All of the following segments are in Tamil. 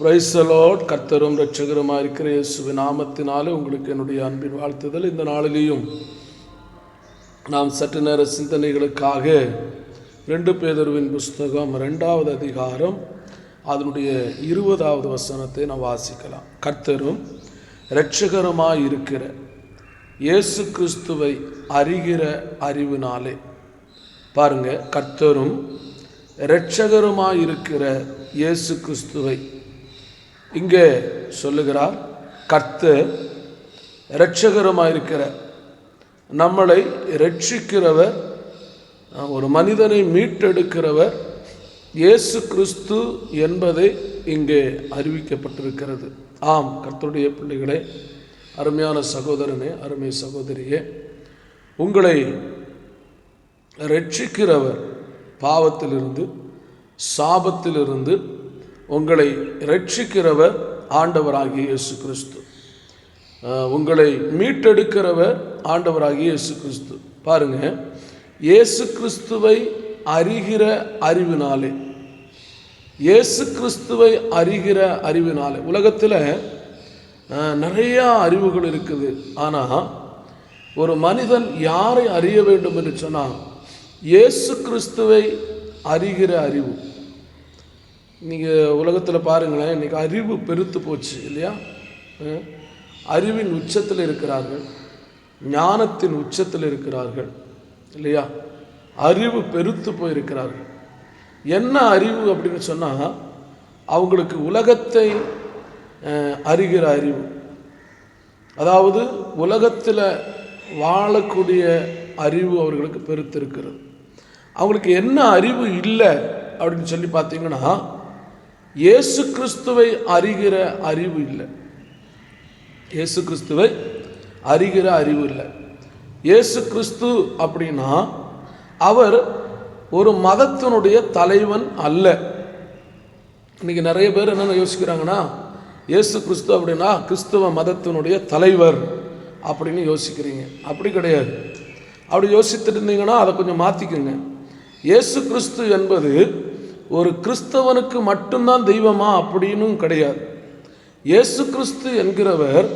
பிரைசலோட் கர்த்தரும் ரட்சகருமாக இருக்கிற இயேசுவின் நாமத்தினாலே உங்களுக்கு என்னுடைய அன்பின் வாழ்த்துதல். இந்த நாளிலேயும் நாம் சற்று நேர சிந்தனைகளுக்காக ரெண்டு பேதருவின் புஸ்தகம் ரெண்டாவது அதிகாரம் அதனுடைய இருபதாவது வசனத்தை நாம் வாசிக்கலாம். கர்த்தரும் இரட்சகருமாய் இருக்கிற இயேசு கிறிஸ்துவை அறிகிற அறிவினாலே. பாருங்கள் கர்த்தரும் இரட்சகருமாக இருக்கிற இயேசு கிறிஸ்துவை இங்கே சொல்லுகிறார் கர்த்து இரட்சகரமாயிருக்கிற நம்மளை ரட்சிக்கிறவர் ஒரு மனிதனை மீட்டெடுக்கிறவர் இயேசு கிறிஸ்து என்பதை இங்கே அறிவிக்கப்பட்டிருக்கிறது. ஆம் கர்த்தருடைய பிள்ளைகளே அருமையான சகோதரனே அருமை சகோதரியே உங்களை ரட்சிக்கிறவர் பாவத்திலிருந்து சாபத்திலிருந்து உங்களை ரட்சிக்கிறவர் ஆண்டவராகிய இயேசு கிறிஸ்து. உங்களை மீட்டெடுக்கிறவர் ஆண்டவராகிய இயேசு கிறிஸ்து. பாருங்க இயேசு கிறிஸ்துவை அறிகிற அறிவினாலே இயேசு கிறிஸ்துவை அறிகிற அறிவினாலே உலகத்தில் நிறையா அறிவுகள் இருக்குது. ஆனால் ஒரு மனிதன் யாரை அறிய வேண்டும் என்று சொன்னால் இயேசு கிறிஸ்துவை அறிகிற அறிவு. நீங்கள் உலகத்தில் பாருங்களேன் இன்றைக்கி அறிவு பெருத்து போச்சு இல்லையா? அறிவின் உச்சத்தில் இருக்கிறார்கள். ஞானத்தின் உச்சத்தில் இருக்கிறார்கள் இல்லையா? அறிவு பெருத்து போயிருக்கிறார்கள். என்ன அறிவு அப்படின்னு சொன்னால் அவங்களுக்கு உலகத்தை அறிகிற அறிவு. அதாவது உலகத்தில் வாழக்கூடிய அறிவு அவர்களுக்கு பெருத்திருக்கிறது. அவங்களுக்கு என்ன அறிவு இல்லை அப்படின்னு சொல்லி பார்த்தீங்கன்னா இயேசு கிறிஸ்துவை அறிகிற அறிவு இல்லை. இயேசு கிறிஸ்துவை அறிகிற அறிவு இல்லை. இயேசு கிறிஸ்து அப்படின்னா அவர் ஒரு மதத்தினுடைய தலைவன் அல்ல. இன்னைக்கு நிறைய பேர் என்னென்ன யோசிக்கிறாங்கன்னா இயேசு கிறிஸ்து அப்படின்னா கிறிஸ்துவ மதத்தினுடைய தலைவர் அப்படின்னு யோசிக்கிறீங்க. அப்படி கிடையாது. அப்படி யோசித்துட்டு இருந்தீங்கன்னா அதை கொஞ்சம் மாற்றிக்கோங்க இயேசு கிறிஸ்து என்பது ஒரு கிறிஸ்தவனுக்கு மட்டும்தான் தெய்வமா அப்படின்னும் கிடையாது. இயேசு கிறிஸ்து என்கிறவர்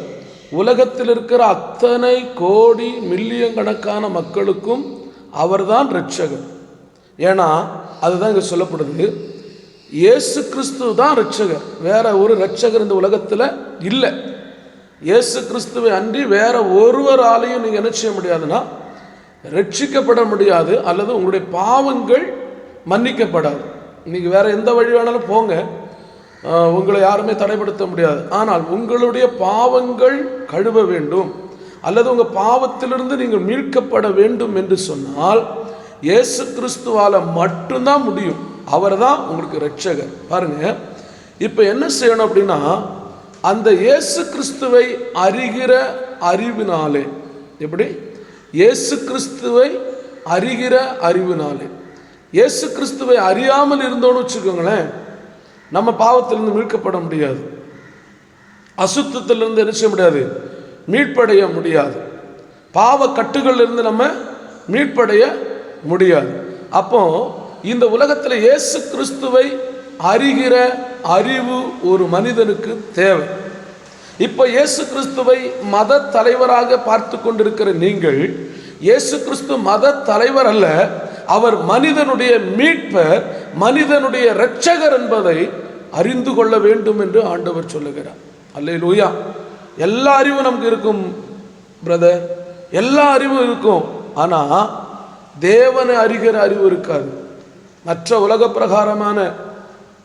உலகத்தில் இருக்கிற அத்தனை கோடி மில்லியன் கணக்கான மக்களுக்கும் அவர்தான் ரட்சகர் ஏன்னா அதுதான் இங்கே சொல்லப்படுது. இயேசு கிறிஸ்து தான் ரட்சகர் வேற ஒரு ரட்சகர் இந்த உலகத்தில் இல்லை. இயேசு கிறிஸ்துவை அன்றி வேற ஒருவராலையும் நீங்கள் என்ன செய்ய முடியாதுன்னா ரட்சிக்கப்பட முடியாது. அல்லது உங்களுடைய பாவங்கள் மன்னிக்கப்படாது. இன்றைக்கி வேறு எந்த வழி வேணாலும் போங்க. உங்களை யாருமே தடைப்படுத்த முடியாது. ஆனால் உங்களுடைய பாவங்கள் கழுவ வேண்டும். அல்லது உங்கள் பாவத்திலிருந்து நீங்கள் மீட்கப்பட வேண்டும் என்று சொன்னால் இயேசு கிறிஸ்துவால் மட்டும்தான் முடியும். அவர் தான் உங்களுக்கு ரட்சகர் பாருங்க. இப்போ என்ன செய்யணும் அப்படின்னா அந்த இயேசு கிறிஸ்துவை அறிகிற அறிவினாலே. எப்படி? இயேசு கிறிஸ்துவை அறிகிற அறிவினாலே. இயேசு கிறிஸ்துவை அறியாமல் இருந்தோன்னு வச்சுக்கோங்களேன் நம்ம பாவத்திலிருந்து மீட்கப்பட முடியாது. அசுத்தத்திலிருந்து என்ன செய்ய முடியாது? மீட்படைய முடியாது. பாவ கட்டுகளிலிருந்து நம்ம மீட்படைய முடியாது. அப்போ இந்த உலகத்தில் இயேசு கிறிஸ்துவை அறிகிற அறிவு ஒரு மனிதனுக்கு தேவை. இப்போ இயேசு கிறிஸ்துவை மத தலைவராக பார்த்து கொண்டிருக்கிற நீங்கள் இயேசு கிறிஸ்து மத தலைவர் அல்ல அவர் மனிதனுடைய மீட்பர் மனிதனுடைய இரட்சகர் என்பதை அறிந்து கொள்ள வேண்டும் என்று ஆண்டவர் சொல்லுகிறார். அல்லே லூயா எல்லா அறிவும் நமக்கு இருக்கும் பிரதர். எல்லா அறிவும் இருக்கும். ஆனால் தேவனை அறிகிற அறிவு இருக்காது. மற்ற உலக பிரகாரமான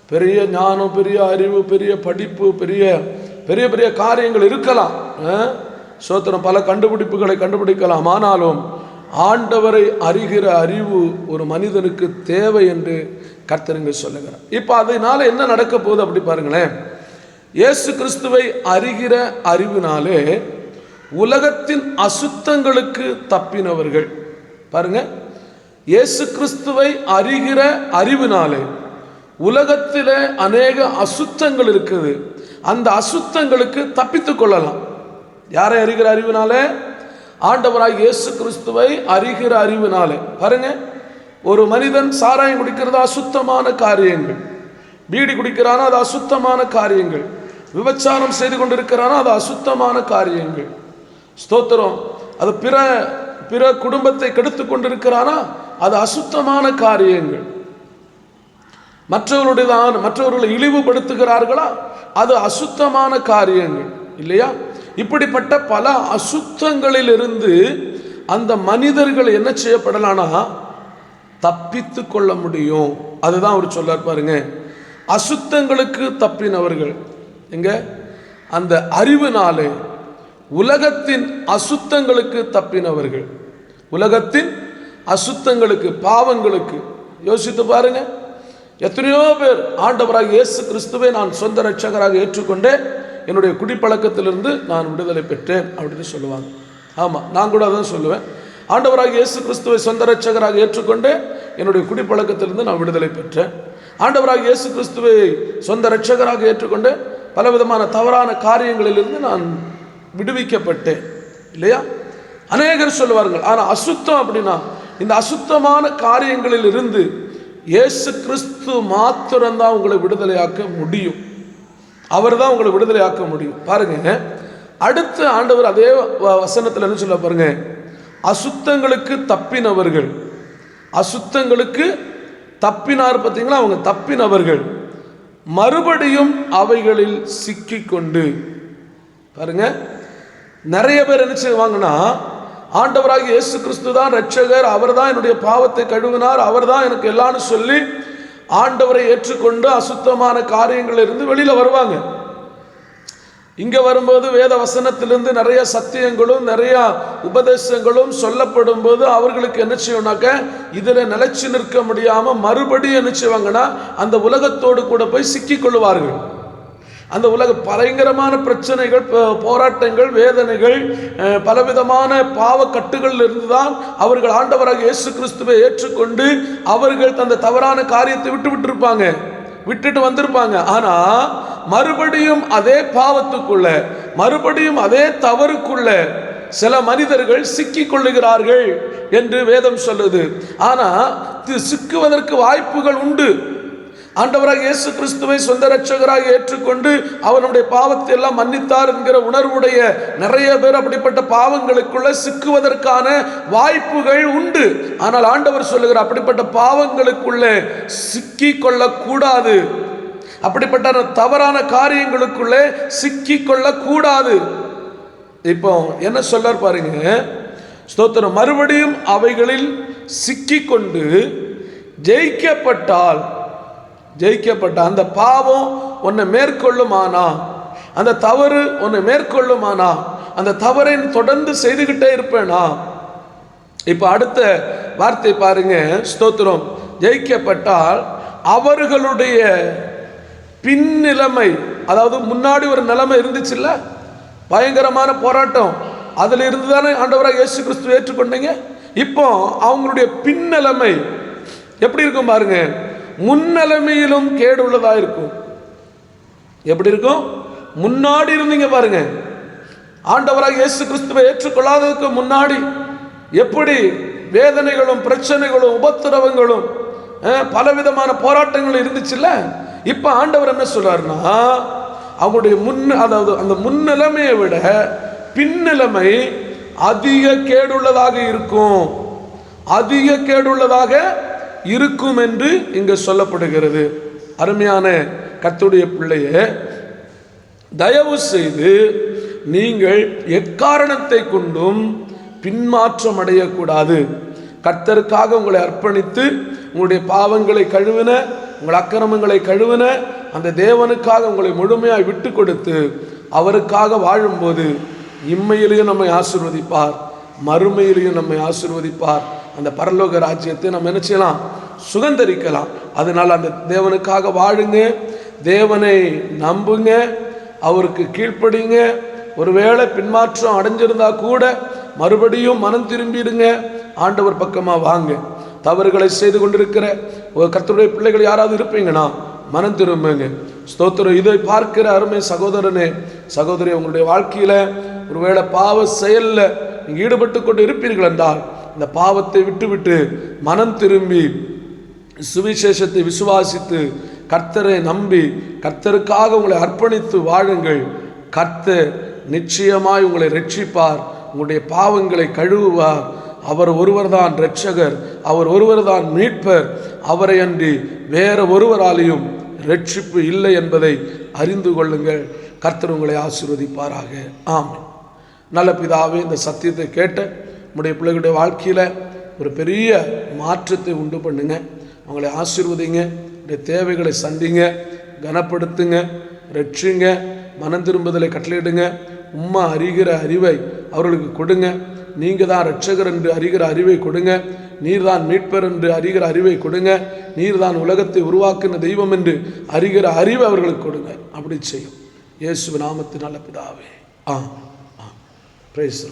பெரிய ஞானம் பெரிய அறிவு பெரிய படிப்பு பெரிய பெரிய பெரிய காரியங்கள் இருக்கலாம். சோத்திரம் பல கண்டுபிடிப்புகளை கண்டுபிடிக்கலாம். ஆனாலும் ஆண்டவரை அறிகிற அறிவு ஒரு மனிதனுக்கு தேவை என்று கர்த்தருங்க சொல்லுகிறார். இப்போ அதனால என்ன நடக்க போகுது அப்படி பாருங்களேன். இயேசு கிறிஸ்துவை அறிகிற அறிவினாலே உலகத்தின் அசுத்தங்களுக்கு தப்பினவர்கள். பாருங்க. இயேசு கிறிஸ்துவை அறிகிற அறிவினாலே உலகத்தில் அநேக அசுத்தங்கள் இருக்குது. அந்த அசுத்தங்களுக்கு தப்பித்துக் கொள்ளலாம். யாரை அறிகிற அறிவினாலே? ஆண்டவராக இயேசு கிறிஸ்துவை அறிகிற அறிவினாலே. பாருங்க ஒரு மனிதன் சாராயம் குடிக்கிறது அசுத்தமான காரியங்கள். பீடி குடிக்கிறானா அது அசுத்தமான காரியங்கள். விபச்சாரம் செய்து கொண்டிருக்கிறானா அது அசுத்தமான காரியங்கள். ஸ்தோத்திரம். அது பிற பிற குடும்பத்தை கெடுத்து கொண்டிருக்கிறானா அது அசுத்தமான காரியங்கள். மற்றவர்களுடைய மற்றவர்களை இழிவுபடுத்துகிறார்களா அது அசுத்தமான காரியங்கள். இல்லையா? இப்படிப்பட்ட பல அசுத்தங்களிலிருந்து அந்த மனிதர்கள் என்ன செய்யப்படலானா தப்பித்து கொள்ள முடியும். அதுதான் அவர் சொல்லார் பாருங்க. அசுத்தங்களுக்கு தப்பினவர்கள். எங்க? அந்த அறிவுனாலே உலகத்தின் அசுத்தங்களுக்கு தப்பினவர்கள். உலகத்தின் அசுத்தங்களுக்கு பாவங்களுக்கு. யோசித்து பாருங்க. எத்தனையோ பேர் ஆண்டவராக இயேசு கிறிஸ்துவை நான் சொந்த ரட்சகராக ஏற்றுக்கொண்டேன். என்னுடைய குடிப்பழக்கத்திலிருந்து நான் விடுதலை பெற்றேன் அப்படின்னு சொல்லுவாங்க. ஆமாம் நான் கூட அதான் சொல்லுவேன். ஆண்டவராக இயேசு கிறிஸ்துவை சொந்த ரட்சகராக ஏற்றுக்கொண்டு என்னுடைய குடிப்பழக்கத்திலிருந்து நான் விடுதலை பெற்றேன். ஆண்டவராக இயேசு கிறிஸ்துவை சொந்த ரட்சகராக ஏற்றுக்கொண்டு பலவிதமான தவறான காரியங்களிலிருந்து நான் விடுவிக்கப்பட்டேன். இல்லையா? அநேகர் சொல்லுவார்கள் ஆனால் அசுத்தம் அப்படின்னா இந்த அசுத்தமான காரியங்களில் இருந்து இயேசு கிறிஸ்து மாத்திரம்தான் உங்களை விடுதலையாக்க முடியும். அவர் தான் உங்களை விடுதலையாக்க முடியும். பாருங்க அடுத்த ஆண்டவர் அதே வ- வசனத்தில் என்ன சொல்ல பாருங்க? அசுத்தங்களுக்கு தப்பினவர்கள். அசுத்தங்களுக்கு தப்பினார் பார்த்தீங்களா அவங்க தப்பினவர்கள். மறுபடியும் அவைகளில் சிக்கிக்கொண்டு. பாருங்க நிறைய பேர் என்ன செய்வாங்கன்னா ஆண்டவராக இயேசு கிறிஸ்து தான் ரட்சகர் அவர் தான் என்னுடைய பாவத்தை கழுவினார் அவர் தான் எனக்கு எல்லான்னு சொல்லி ஆண்டவரை ஏற்றுக்கொண்டு அசுத்தமான காரியங்களிலிருந்து வெளியில் வருவாங்க. இங்கே வரும்போது வேத வசனத்திலிருந்து நிறைய சத்தியங்களும் நிறைய உபதேசங்களும் சொல்லப்படும் போது அவர்களுக்கு என்ன செய்யணும்னாக்க இதில் நிலைச்சு நிற்க முடியாமல் மறுபடியும் என்ன செய்வாங்கன்னா அந்த உலகத்தோடு கூட போய் சிக்கிக்கொள்வார்கள் அந்த உலக பயங்கரமான பிரச்சனைகள் போ- போராட்டங்கள் வேதனைகள் பலவிதமான பாவ கட்டுகளில் இருந்து தான் அவர்கள் ஆண்டவராக இயேசு கிறிஸ்துவை ஏற்றுக்கொண்டு அவர்கள் தந்த தவறான காரியத்தை விட்டு விட்டுருப்பாங்க. விட்டுட்டு வந்திருப்பாங்க. ஆனா மறுபடியும் அதே பாவத்துக்குள்ள மறுபடியும் அதே தவறுக்குள்ள சில மனிதர்கள் சிக்கிக் கொள்ளுகிறார்கள் என்று வேதம் சொல்லுது. ஆனா சிக்குவதற்கு வாய்ப்புகள் உண்டு. ஆண்டவராக இயேசு கிறிஸ்துவை சொந்த ரட்சகராக ஏற்றுக்கொண்டு அவனுடைய பாவத்தை எல்லாம் மன்னித்தார் என்கிற உணர்வுடைய நிறைய பேர் அப்படிப்பட்ட பாவங்களுக்குள்ள சிக்குவதற்கான வாய்ப்புகள் உண்டு. ஆனால் ஆண்டவர் சொல்லுகிற அப்படிப்பட்ட பாவங்களுக்குள்ளே சிக்கி கொள்ளக்கூடாது அப்படிப்பட்ட தவறான காரியங்களுக்குள்ளே சிக்கி கொள்ளக்கூடாது இப்போ என்ன சொல்லார் பாருங்க ஸ்தோத்திரம் மறுபடியும் அவைகளில் சிக்கிக்கொண்டு ஜெயிக்கப்பட்டால் ஜெயிக்கப்பட்ட அந்த பாவம் உன்னை மேற்கொள்ளுமானா? அந்த தவறு உன்னை மேற்கொள்ளுமானா? அந்த தவறை தொடர்ந்து செய்துகிட்டே இருப்பேனா? இப்போ அடுத்த வார்த்தை பாருங்க ஸ்தோத்திரம். ஜெயிக்கப்பட்டால் அவர்களுடைய பின்னிலைமை அதாவது முன்னாடி ஒரு நிலைமை இருந்துச்சுல்ல? பயங்கரமான போராட்டம். அதில் இருந்து தானே ஆண்டவராக இயேசு கிறிஸ்து ஏற்றுக்கொண்டீங்க? இப்போ அவங்களுடைய பின்னிலைமை எப்படி இருக்கும் பாருங்கள் முன்னிலைமையிலும் கேடு உள்ளதா இருக்கும் எப்படி இருக்கும்? முன்னாடி இருந்தீங்க பாருங்க. ஆண்டவராக இயேசு கிறிஸ்துவை ஏற்றுக்கொள்ளாததுக்கு முன்னாடி எப்படி வேதனைகளும் பிரச்சனைகளும் உபத்திரவங்களும் பலவிதமான போராட்டங்கள் இருந்துச்சுல்ல? இப்ப ஆண்டவர் என்ன சொல்றாருன்னா அவங்களுடைய முன் அதாவது அந்த முன்னிலைமையை விட பின்னிலைமை அதிக கேடுள்ளதாக இருக்கும். அதிக கேடுள்ளதாக இருக்கும் என்று இங்கு சொல்லப்படுகிறது. அருமையான கத்துடைய பிள்ளையே தயவு செய்து நீங்கள் எக்காரணத்தை கொண்டும் பின்மாற்றம் அடையக்கூடாது. கர்த்தருக்காக உங்களை அர்ப்பணித்து உங்களுடைய பாவங்களை கழுவின உங்கள் அக்கிரமங்களை கழுவின அந்த தேவனுக்காக உங்களை முழுமையாக விட்டு கொடுத்து அவருக்காக வாழும்போது இம்மையிலையும் நம்மை ஆசிர்வதிப்பார் மறுமையிலையும் நம்மை ஆசிர்வதிப்பார். அந்த பரலோக ராஜ்யத்தை நம்ம என்ன செய்யலாம்? சுகந்தரிக்கலாம் அதனால் அந்த தேவனுக்காக வாழுங்க. தேவனை நம்புங்க. அவருக்கு கீழ்ப்படிங்க. ஒருவேளை பின்மாற்றம் அடைஞ்சிருந்தா கூட மறுபடியும் மனம் திரும்பிடுங்க. ஆண்டவர் பக்கமாக வாங்க. தவறுகளை செய்து கொண்டிருக்கிற ஒரு கர்த்தருடைய பிள்ளைகள் யாராவது இருப்பீங்கன்னா மனம் திரும்புங்க. ஸ்தோத்திரம். இதை பார்க்கிற அருமை சகோதரனே சகோதரி உங்களுடைய வாழ்க்கையில் ஒருவேளை பாவ செயலில் ஈடுபட்டு கொண்டு இருப்பீர்கள் என்றால் இந்த பாவத்தை விட்டுவிட்டு மனம் திரும்பி சுவிசேஷத்தை விசுவாசித்து கர்த்தரை நம்பி கர்த்தருக்காக உங்களை அர்ப்பணித்து வாழுங்கள். கர்த்தர் நிச்சயமாய் உங்களை ரட்சிப்பார். உங்களுடைய பாவங்களை கழுவுவார். அவர் ஒருவர்தான் ரட்சகர் அவர் ஒருவர்தான் மீட்பர். அவரை அன்றி வேற ஒருவராலையும் ரட்சிப்பு இல்லை என்பதை அறிந்து கொள்ளுங்கள். கர்த்தர் உங்களை ஆசீர்வதிப்பாராக. ஆம் நல்ல பிதாவே இந்த சத்தியத்தை கேட்ட நம்முடைய பிள்ளைகளுடைய வாழ்க்கையில் ஒரு பெரிய மாற்றத்தை உண்டு பண்ணுங்க. அவங்களை ஆசீர்வதிங்க. தேவைகளை சந்திங்க. கனப்படுத்துங்க. ரட்சிங்க. மனம் திரும்புதலை கட்டளையிடுங்க. உம்மா அறிகிற அறிவை அவர்களுக்கு கொடுங்க. நீங்கள் தான் ரட்சகர் என்று அறிகிற அறிவை கொடுங்க. நீர்தான் மீட்பர் என்று அறிகிற அறிவை கொடுங்க. நீர்தான் உலகத்தை உருவாக்கின தெய்வம் என்று அறிகிற அறிவை அவர்களுக்கு கொடுங்க. அப்படி செய்யும். இயேசு நாமத்தின் நல்ல பிதாவே. ஆ ஆ. பிரைஸ்